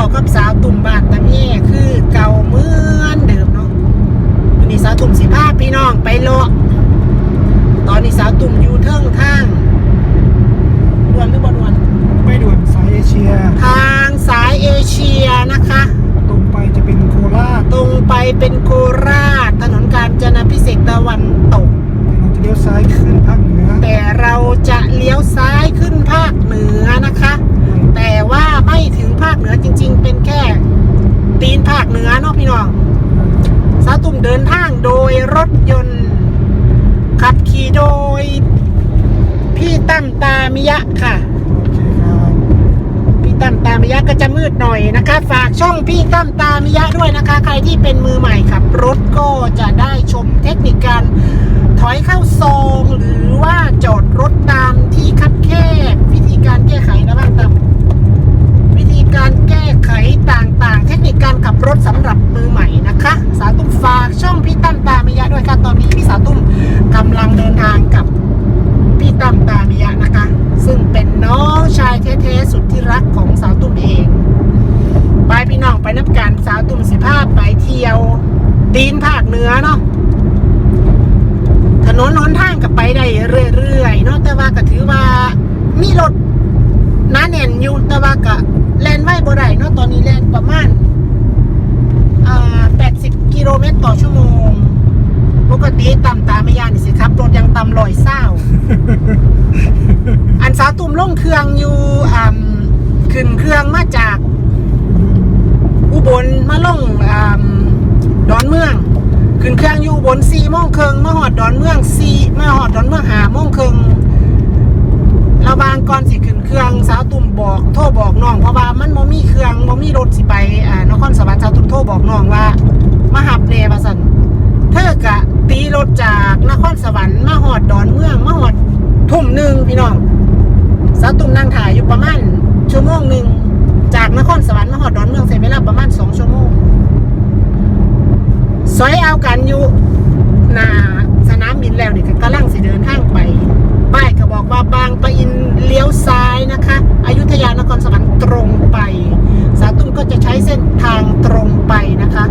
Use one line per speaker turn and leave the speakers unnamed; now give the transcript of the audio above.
อกับสาวตุ่มบานตะเมียคือเก่าเหมือนเดิมเนาะวันนี้สาวตุ่มสิพาพี่น้องไปเลาะตอนนี้สาวตุ่มอยู่เทิงทางด่วนหรือบนวน
ไม่ด่วนสายเอเชีย
ทางสายเอเชียนะคะ
ตรงไปจะเป็นโคราช
ตรงไปเป็นโคราช ถนนกาญจนาพิเศษกตะวันตก
เราจะเลี้ยวซ้ายขึ้นภาคเหนือ
แต่เราจะเลี้ยวซ้ายขึ้นภาคเหนือนะคะ แต่ว่าไม่ถึงภาคเหนือจริง ๆ เป็นแค่ ตีนภาค เหนือเนาะพี่น้องสาวตุ่มเดินทางโดยรถยนต์ ขับขี่โดย พี่ตั้มตามิยะค่ะ พี่ตั้มตามิยะก็จะมืดหน่อยนะคะ ฝากช่องพี่ตั้มตามิยะด้วยนะคะ ใครที่เป็นมือใหม่ขับรถก็จะได้ชมเทคนิคการถอยเข้าซองหรือว่าจอดรถตามที่คับแคบ วิธีการแก้ไขนะบ้างตั้มวิธีการแก้ไขต่างๆ เทคนิคการขับรถสำหรับมือใหม่นะคะ สาวตุ้มฝากช่องพี่ตั้มตามิยะด้วยค่ะตอนนี้พี่สาวตุ้มกำลังเดินทางกับ พี่ตั้มตามิยะนะคะ ซึ่งเป็นน้องชายแท้ๆสุดที่รักของสาวตุ้มเอง ไปพี่น้อง ไปนับการสาวตุ้มสิภาพไปเที่ยวตีนภาคเหนือเนาะถนนหนทางกับไปได้เรื่อยๆเนาะแต่ว่าก็ถือว่ามีรถหนาแน่นอยู่แต่ว่าก็แลนไว้บ่ได้เนาะตอนนี้แลนประมาณอ่า80 กิโลเมตรต่อชั่วโมงปกติต่ำตามไม่ยานนี่สิครับ รถยังต่ำลอยเศร้า อันสาวตุ่มลงเครื่องอยู่อ่ำขึ้นเครื่องมาจากอุ บลมาลงอ่ำดอนเมือง ขึ้นเครื่องอยู่บนสี่โมงครึ่งมาหอดดอนเมืองสี่มาหอดดอนเมืองหาโมงครึ่งระวางก่อนสิขึ้นเครื่องสาวตุ่มบอกโทรบอกน้องเพราะว่ามันบ่มีเครื่องบ่มีรถสิไปอ่านครสวรรค์สาวตุ่มโทรบอกน้องว่าหับเนว่าสัน เธอกะตีรถจากนครสวรรค์มาหอดดอนเมืองมาหอดทุ่มหนึ่งพี่น้องสาวตุ่มนั่งถ่ายอยู่ประมาณชั่วโมงหนึ่งจากนครสวรรค์มาหอดดอนเมืองใช้เวลาประมาณสองชั่วโมง ซอยเอากันอยู่หนาสนามบินแล้วนี่ก็กำลังสิเดินทางไปป้ายก็บอกว่าบางปะอินเลี้ยวซ้ายนะคะอายุทยานครสวรรค์ตรงไป สาตุ้มก็จะใช้เส้นทางตรงไปนะคะ